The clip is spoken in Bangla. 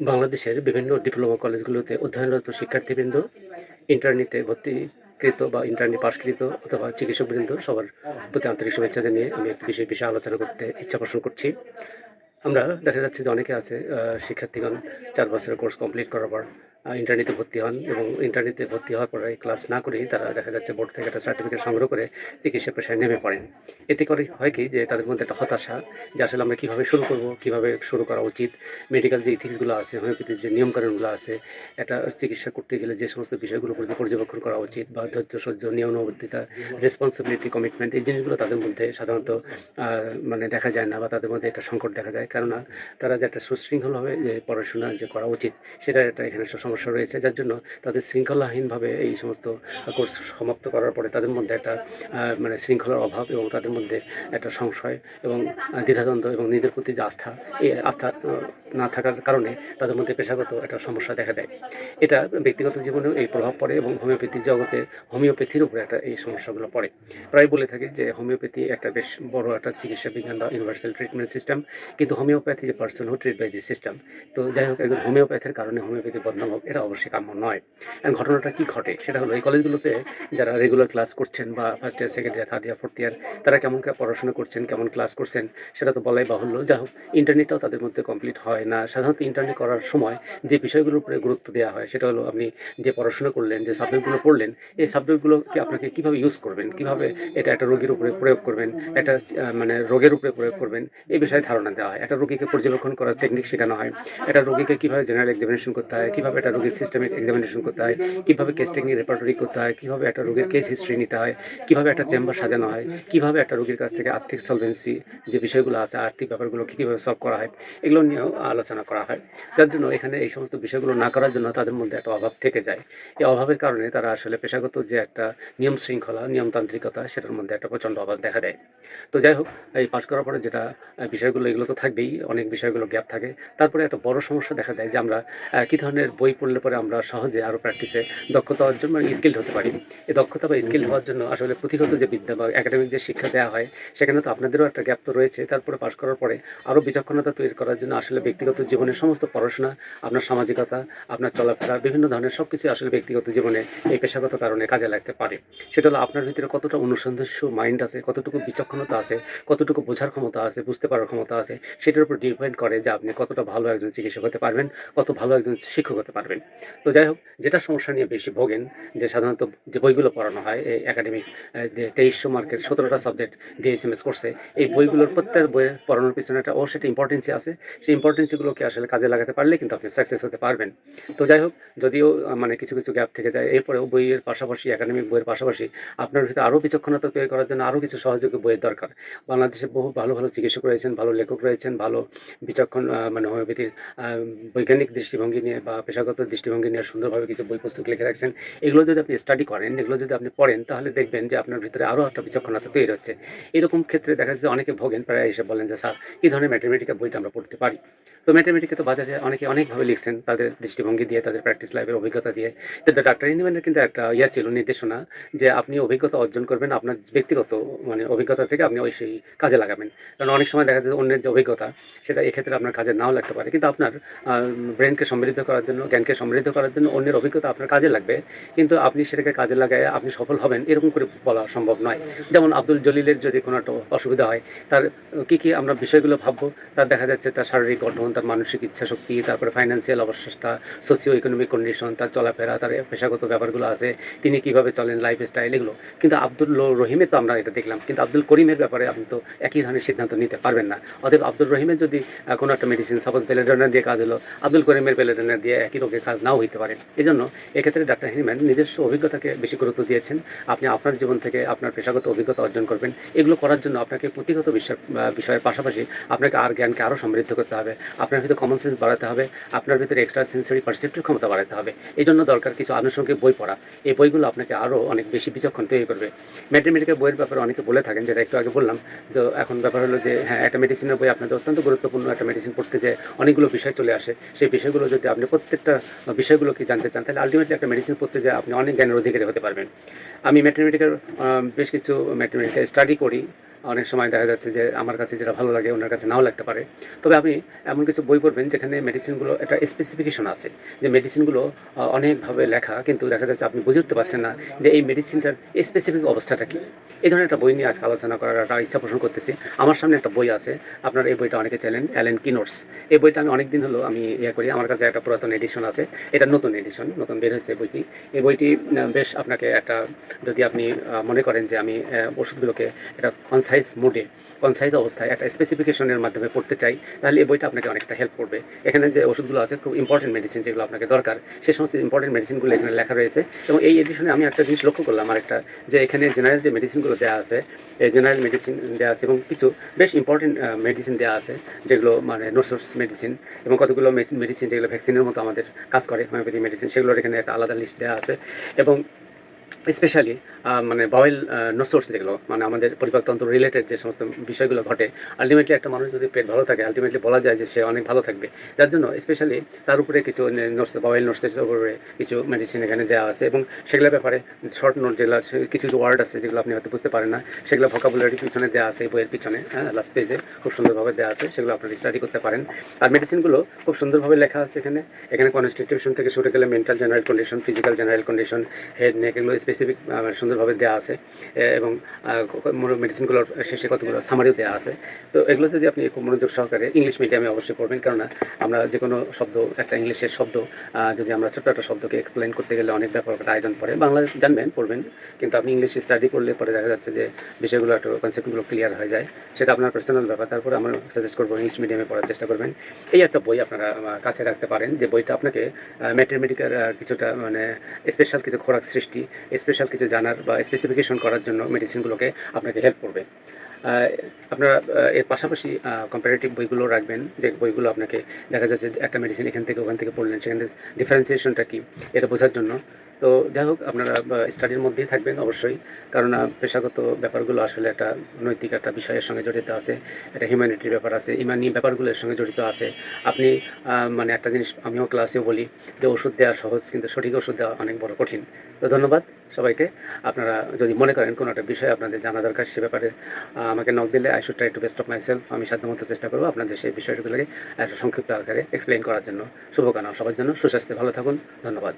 বাংলাদেশের বিভিন্ন ডিপ্লোমা কলেজগুলোতে অধ্যয়নরত শিক্ষার্থীবৃন্দ ইন্টারনেটে ভর্তিকৃত বা ইন্টারনেট পাশকৃত অথবা চিকিৎসকবৃন্দ সবার প্রতি আন্তরিক শুভেচ্ছা জানিয়ে আমি একটি বিশেষ বিষয়ে আলোচনা করতে ইচ্ছা পোষণ করছি। আমরা দেখা যাচ্ছে যে অনেকে আছে শিক্ষার্থীগণ চার বছরের কোর্স কমপ্লিট করার পর ইন্টারনেটে ভর্তি হন এবং ইন্টারনেটে ভর্তি হওয়ার পরে ক্লাস না করেই তারা দেখা যাচ্ছে বোর্ড থেকে একটা সার্টিফিকেট সংগ্রহ করে চিকিৎসা পেশায় নেমে পড়েন। এতে করে হয় কি যে তাদের মধ্যে একটা হতাশা যে আসলে আমরা কীভাবে শুরু করব, কীভাবে শুরু করা উচিত মেডিকেল যে ইথিক্সগুলো আছে হোমিওপ্যাথির যে নিয়মকানুনগুলো আছে, একটা চিকিৎসা করতে গেলে যে সমস্ত বিষয়গুলো পর্যবেক্ষণ করা উচিত বা ধৈর্য সহ্য নিয়মাবর্তিতা রেসপন্সিবিলিটি কমিটমেন্ট এই জিনিসগুলো তাদের মধ্যে সাধারণত মানে দেখা যায় না বা তাদের মধ্যে একটা সংকট দেখা যায়। কেননা তারা যে একটা সুশৃঙ্খলভাবে যে পড়াশোনা যে করা উচিত সেটার একটা এখানে সমস্যা রয়েছে, যার জন্য তাদের শৃঙ্খলাহীনভাবে এই সমস্ত কোর্স সমাপ্ত করার পরে তাদের মধ্যে একটা মানে শৃঙ্খলার অভাব এবং তাদের মধ্যে একটা সংশয় এবং দ্বিধাদ্বন্দ্ব এবং নিজের প্রতি যে আস্থা, এই আস্থা না থাকার কারণে তাদের মধ্যে পেশাগত একটা সমস্যা দেখা দেয়। এটা ব্যক্তিগত জীবনেও এই প্রভাব পড়ে এবং হোমিওপ্যাথি জগতে হোমিওপ্যাথির উপরে একটা এই সমস্যাগুলো পড়ে। প্রায় বলে থাকি যে হোমিওপ্যাথি একটা বেশ বড় একটা চিকিৎসা বিজ্ঞান বা ইউনিভার্সাল ট্রিটমেন্ট সিস্টেম কিন্তু হোমিওপ্যাথি যে person who treat by the system তো যাই হোক, একজন হোমিওপ্যাথের কারণে হোমিওপ্যাথি বদনাম এটা অবশ্যই কাম্য নয়। ঘটনাটা কি ঘটে সেটা হলো, এই কলেজগুলোতে যারা রেগুলার ক্লাস করছেন বা first year second year third year fourth year তারা কেমন পড়াশোনা করছেন, কেমন ক্লাস করছেন, সেটা তো বলাই বাহুল্য। যা হোক ইন্টারনেটটাও তাদের মধ্যে কমপ্লিট হয় না। সাধারণত ইন্টারনেট করার সময় যে বিষয়গুলোর উপরে গুরুত্ব দেওয়া হয়, সেটা হলো আপনি যে পড়াশোনা করলেন, যে সাবজেক্টগুলো পড়লেন, এই সাবজেক্টগুলোকে আপনাকে কীভাবে ইউজ করবেন, কীভাবে এটা একটা রোগীর উপরে প্রয়োগ করবেন, একটা মানে রোগের উপরে প্রয়োগ করবেন, এই বিষয়ে ধারণা দেওয়া হয়। একটা রোগীকে পর্যবেক্ষণ করার টেকনিক শেখানো হয়। একটা রোগীকে কীভাবে জেনারেল এক্সামিনেশন করতে হয়, কীভাবে একটা রোগীর সিস্টেমিক এক্সামিনেশন করতে হয়, কীভাবে কেস টেকনিক রেপার্টরি করতে হয়, কীভাবে একটা রোগীর কেস হিস্ট্রি নিতে হয়, কীভাবে একটা চেম্বার সাজানো হয়, কীভাবে একটা রোগীর কাছ থেকে আর্থিক সলভেন্সি যে বিষয়গুলো আছে, আর্থিক ব্যাপারগুলোকে কীভাবে সলভ করা হয়, এগুলো নিয়েও আলোচনা করা হয়। যার জন্য এখানে এই সমস্ত বিষয়গুলো না করার জন্য তাদের মধ্যে একটা অভাব থেকে যায়। এই অভাবের কারণে তারা আসলে পেশাগত যে একটা নিয়ম শৃঙ্খলা, নিয়মতান্ত্রিকতা, সেটার মধ্যে একটা প্রচণ্ড অভাব দেখা দেয়। তো যাই হোক, এই পাশ করার পরে যেটা বিষয়গুলো এগুলো তো থাকবেই, অনেক বিষয়গুলো গ্যাপ থাকে। তারপরে একটা বড় সমস্যা দেখা দেয় যে আমরা কী ধরনের বই পড়লে পরে আমরা সহজে আরও প্র্যাকটিসে দক্ষতা অর্জন মানে স্কিল্ড হতে পারি। এই দক্ষতা বা স্কিল হওয়ার জন্য আসলে পুঁথিগত যে বিদ্যা বা একাডেমিক যে শিক্ষা দেওয়া হয়, সেখানে তো আপনাদেরও একটা গ্যাপ তো রয়েছে। তারপরে পাশ করার পরে আরও বিচক্ষণতা তৈরি করার জন্য আসলে ব্যক্তিগত জীবনের সমস্ত পড়াশোনা, আপনার সামাজিকতা, আপনার চলাফেরা, বিভিন্ন ধরনের সব কিছু আসলে ব্যক্তিগত জীবনে এই পেশাগত কারণে কাজে লাগতে পারে। সেটা হলো আপনার ভিতরে কতটা অনুসন্ধাস্য মাইন্ড আছে, কতটুকু বিচক্ষণতা আছে, কতটুকু বোঝার ক্ষমতা আছে, বুঝতে পারার ক্ষমতা আছে, সেটার উপর ডিপেন্ড করে যে আপনি কতটা ভালো একজন চিকিৎসক হতে পারবেন, কত ভালো একজন শিক্ষক হতে পারবেন। তো যাই হোক, যেটা সমস্যা নিয়ে বেশি ভোগেন, যে সাধারণত যে বইগুলো পড়ানো হয় এই একাডেমিক যে তেইশশো মার্কের সতেরোটা সাবজেক্ট ডিএসএমএস করছে এই বইগুলোর প্রত্যেক বইয়ের পড়ানোর পিছনে একটা ও সেটা ইম্পর্টেন্সি আছে। সেই ইম্পর্টেন্সিগুলোকে আসলে কাজে লাগাতে পারলে কিন্তু আপনি সাকসেস হতে পারবেন। তো যাই হোক, যদিও মানে কিছু কিছু গ্যাপ থেকে যায়, এরপরেও বইয়ের পাশাপাশি একাডেমিক বইয়ের পাশাপাশি আপনার ভিতরে আরও বিচক্ষণতা তৈরি করার জন্য আরও কিছু সহযোগী বইয়ের দরকার। বাংলাদেশে বহু ভালো ভালো চিকিৎসক রয়েছেন, ভালো লেখক রয়েছেন, ভালো বিচক্ষণ মানে হোমিওপ্যাথির বৈজ্ঞানিক দৃষ্টিভঙ্গি নিয়ে বা পেশাগত দৃষ্টিভঙ্গি নিয়ে সুন্দরভাবে কিছু বই পুস্তক লিখে রাখছেন। এগুলো যদি আপনি স্টাডি করেন, এগুলো যদি আপনি পড়েন, তাহলে দেখবেন যে আপনার ভিতরে আরও একটা বিচক্ষণতা তৈরি হচ্ছে। এরকম ক্ষেত্রে দেখা যাচ্ছে অনেকে ভোগেন প্রায় এসে বলেন যে, স্যার, কী ধরনের ম্যাথমেটিক্যাল বইটা আমরা পড়তে পারি? তো ম্যাথমেটিকে তো বাজারে অনেকে অনেকভাবে লিখছেন তাদের দৃষ্টিভঙ্গি দিয়ে, তাদের প্র্যাকটিস লাইফের অভিজ্ঞতা দিয়ে। তো ডাক্তার ইউনিভার্সের কিন্তু একটা ইয়া ছিল, নির্দেশনা যে আপনি অভিজ্ঞতা অর্জন করবেন, আপনার ব্যক্তিগত মানে অভিজ্ঞতা থেকে আপনি ওই সেই কাজে লাগাবেন। কারণ অনেক সময় দেখা যায় অন্যের যে অভিজ্ঞতা, সেটা এক্ষেত্রে আপনার কাজে নাও লাগতে পারে। কিন্তু আপনার ব্রেনকে সমৃদ্ধ করার জন্য, জ্ঞানকে সমৃদ্ধ করার জন্য অন্যের অভিজ্ঞতা আপনার কাজে লাগবে। কিন্তু আপনি সেটাকে কাজে লাগায় আপনি সফল হবেন, এরকম করে বলা সম্ভব নয়। যেমন আব্দুল জলিলের যদি কোনো একটা অসুবিধা হয়, তার কী কী আমরা বিষয়গুলো ভাববো, তার দেখা যাচ্ছে তার শারীরিক গঠন তার মানসিক ইচ্ছা শক্তি তারপরে ফাইন্যান্সিয়াল অবস্থা সোসিও ইকোনমিক কন্ডিশন তার চলাফেরা, তার পেশাগত ব্যাপারগুলো আছে, তিনি কীভাবে চলেন লাইফ স্টাইল এগুলো। কিন্তু আব্দুল রহিমের তো আমরা এটা দেখলাম, কিন্তু আব্দুল করিমের ব্যাপারে আপনি তো একই ধরনের সিদ্ধান্ত নিতে পারবেন না। অতএব আব্দুল রহিমের যদি কোনো একটা মেডিসিন সাপোজ পেলেডানার দিয়ে কাজ হলো, আব্দুল করিমের পেলেডানার দিয়ে একই রোগের কাজ নাও হইতে পারে। এই জন্য এক্ষেত্রে ডাক্তার হিনম্যান নিজস্ব অভিজ্ঞতাকে বেশি গুরুত্ব দিয়েছেন। আপনি আপনার জীবন থেকে আপনার পেশাগত অভিজ্ঞতা অর্জন করবেন। এগুলো করার জন্য আপনাকে পুঁথিগত বিষয় বিষয়ের পাশাপাশি আপনাকে আর জ্ঞানকে আরও সমৃদ্ধ করতে হবে। আপনার ভিতরে কমন সেন্স বাড়াতে হবে, আপনার ভিতরে এক্সট্রা সেন্সারি পারসেপ্টিভ ক্ষমতা বাড়াতে হবে। এই জন্য দরকার কিছু আনুষঙ্গিক বই পড়া। এই বইগুলো আপনাকে আরও অনেক বেশি বিচক্ষণ তৈরি করবে। ম্যাথমেটিক্যাল বইয়ের ব্যাপারে অনেকে বলে থাকেন, যেটা একটু আগে বললাম। তো এখন ব্যাপার হলো যে হ্যাঁ একটা মেডিসিনের বই আপনাদের অত্যন্ত গুরুত্বপূর্ণ। একটা মেডিসিন পড়তে যে অনেকগুলো বিষয় চলে আসে, সেই বিষয়গুলো যদি আপনি প্রত্যেকটা বিষয়গুলো কি জানতে চান, তাহলে আলটিমেটলি একটা মেডিসিন পড়তে যে আপনি অনেক জ্ঞানের অধিকারী হতে পারবেন। আমি ম্যাথমেটিক্যাল বেশ কিছু ম্যাথমেটিক্যাল স্টাডি করি। অনেক সময় দেখা যাচ্ছে যে আমার কাছে যেটা ভালো লাগে ওনার কাছে নাও লাগতে পারে। তবে আপনি এমন কিছু বই পড়বেন যেখানে মেডিসিনগুলো একটা স্পেসিফিকেশন আছে যে মেডিসিনগুলো অনেকভাবে লেখা কিন্তু দেখা যাচ্ছে আপনি বুঝে উঠতে পারছেন না যে এই মেডিসিনটার স্পেসিফিক অবস্থাটা কী। এই ধরনের একটা বই নিয়ে আজকে আলোচনা করার একটা ইচ্ছা পোষণ করতেছি। আমার সামনে একটা বই আছে, আপনার এই বইটা অনেকে চাইলেন অ্যালেন কিনোটস এই বইটা আমি অনেক দিন হলো আমি ইয়ে করি, আমার কাছে একটা পুরাতন এডিশন আছে, এটা নতুন এডিশন নতুন বের হয়েছে বইটি। এই বইটি বেশ আপনাকে একটা, যদি আপনি মনে করেন যে আমি ওষুধগুলোকে একটা কনসাইজ মোডে কনসাইজ অবস্থায় একটা স্পেসিফিকেশনের মাধ্যমে পড়তে চাই, তাহলে এই বইটা আপনাকে অনেকটা হেল্প করবে। এখানে যে ওষুধগুলো আছে, খুব ইম্পর্টেন্ট মেডিসিন যেগুলো আপনাকে দরকার সেই সমস্ত ইম্পর্টেন্ট মেডিসিনগুলো এখানে লেখা রয়েছে। এবং এই এডিশনে আমি একটা জিনিস লক্ষ্য করলাম আর একটা যে এখানে জেনারেল যে মেডিসিনগুলো দেওয়া আছে, এই জেনারেল মেডিসিন দেওয়া আছে এবং কিছু বেশ ইম্পর্টেন্ট মেডিসিন দেওয়া আছে, যেগুলো মানে নোসোর্স মেডিসিন এবং কতগুলো মেডিসিন যেগুলো ভ্যাকসিনের মতো আমাদের কাজ করে হোমিওপ্যাথি মেডিসিন সেগুলোর এখানে একটা আলাদা লিস্ট দেওয়া আছে। এবং স্পেশালি মানে বাওয়েল নোসোর্স যেগুলো মানে আমাদের পরিপাকতন্ত্র রিলেটেড যে সমস্ত বিষয়গুলো ঘটে আলটিমেটলি একটা মানুষ যদি পেট ভালো থাকে আলটিমেটলি বলা যায় যে সে অনেক ভালো থাকবে। যার জন্য স্পেশালি তার উপরে কিছু নোটস বাওয়েল নোটসের উপরে কিছু মেডিসিন এখানে দেওয়া আছে এবং সেগুলোর ব্যাপারে শর্ট নোট যেগুলো কিছু ওয়ার্ড আছে যেগুলো আপনি হয়তো বুঝতে পারেন না, সেগুলো ভোকাবুলারি পিছনে দেওয়া আছে, বইয়ের পিছনে হ্যাঁ লাস্ট পেজে খুব সুন্দরভাবে দেওয়া আছে, সেগুলো আপনারা স্টাডি করতে পারেন। আর মেডিসিনগুলো খুব সুন্দরভাবে লেখা আছে এখানে। এখানে কনস্টিটিউশন থেকে শুরু গেলে mental general condition physical general condition head neck এগুলো স্পেসিফিক সুন্দরভাবে দেওয়া আছে এবং মেডিসিনগুলোর শেষে কতগুলো সামারিও দেওয়া আছে। তো এগুলো যদি আপনি খুব মনোযোগ সহকারে ইংলিশ মিডিয়ামে অবশ্যই পড়বেন, কেননা আমরা যে কোনো শব্দ, একটা ইংলিশের শব্দ যদি আমরা ছোট্ট একটা শব্দকে এক্সপ্লেন করতে গেলে অনেক ব্যাপার একটা আয়োজন পড়ে। বাংলা জানবেন, পড়বেন, কিন্তু আপনি ইংলিশ স্টাডি করলে পরে দেখা যাচ্ছে যে বিষয়গুলো একটু কনসেপ্টগুলো ক্লিয়ার হয়ে যায়। সেটা আপনার পার্সোনাল ব্যাপার। তারপরে আমরা সাজেস্ট করব ইংলিশ মিডিয়ামে পড়ার চেষ্টা করবেন। এই একটা বই আপনারা কাছে রাখতে পারেন, যে বইটা আপনাকে ম্যাথমেটিক্যাল কিছুটা মানে স্পেশাল কিছু খোরাক সৃষ্টি স্পেশাল কিছু জানার বা স্পেসিফিকেশন করার জন্য মেডিসিনগুলোকে আপনাকে হেল্প করবে। আপনারা এর পাশাপাশি কম্পারেটিভ বইগুলো রাখবেন, যে বইগুলো আপনাকে দেখা যাচ্ছে একটা মেডিসিন এখান থেকে ওখান থেকে পড়লেন, সেখানে ডিফারেন্সিয়েশনটা কী, এটা বোঝার জন্য তো যাই হোক, আপনারা স্টাডির মধ্যেই থাকবেন অবশ্যই। কারণ পেশাগত ব্যাপারগুলো আসলে একটা নৈতিক একটা বিষয়ের সঙ্গে জড়িত আছে, একটা হিউম্যানিটির ব্যাপার আছে, ইমানি ব্যাপারগুলোর সঙ্গে জড়িত আছে। আপনি মানে একটা জিনিস আমিও ক্লাসেও বলি যে ওষুধ দেওয়া সহজ, কিন্তু সঠিক ওষুধ দেওয়া অনেক বড় কঠিন। তো ধন্যবাদ সবাইকে। আপনারা যদি মনে করেন কোনো একটা বিষয় আপনাদের জানা দরকার সে ব্যাপারে আমাকে নক দিলে I should try to best of myself আমি সাধ্যমতো চেষ্টা করব আপনাদের সেই বিষয়গুলোকে একটা সংক্ষিপ্ত আকারে এক্সপ্লেন করার জন্য। শুভকামনা সবার জন্য, সুস্বাস্থ্যে ভালো থাকুন, ধন্যবাদ।